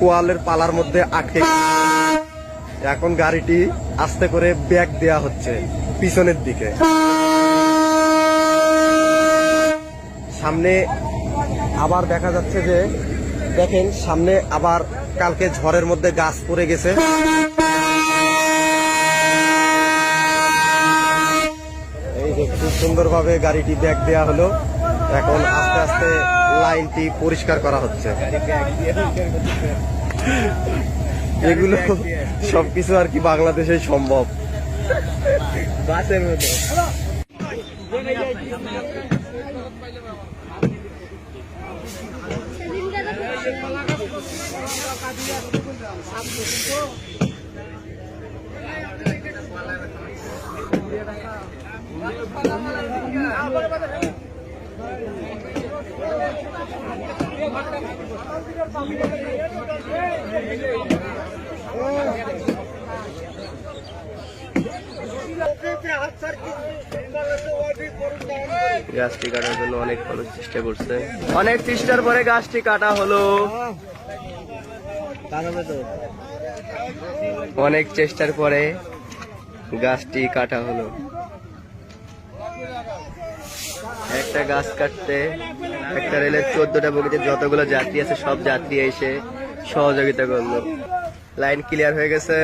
কোয়ালের পালার মধ্যে আটকে এখন গাড়িটি আস্তে করে ব্যাগ দেয়া হচ্ছে পিছনের দিকে। সামনে আবার দেখা যাচ্ছে যে, দেখেন, সামনে আবার কালকে ঝড়ের মধ্যে গাছ পড়ে গেছে। এই যে খুব সুন্দরভাবে গাড়িটি ব্যাগ দেয়া হলো। এখন আস্তে আস্তে লাইনটি পরিষ্কার করা হচ্ছে এগুলো সবকিছু আর কি বাংলাদেশে সম্ভব বাসের মতো গাছটি কাটার জন্য অনেক মানুষ চেষ্টা করছে। অনেক চেষ্টার পরে গাছটি কাটা হলো। অনেক চেষ্টার পরে গাছটি কাটা হলো। একটা গাছ কাটতে একটা রেলের চোদ্দটা বগিতে যতগুলো যাত্রী আছে, সব যাত্রী এসে সহযোগিতা করল। লাইন ক্লিয়ার হয়ে গেছে।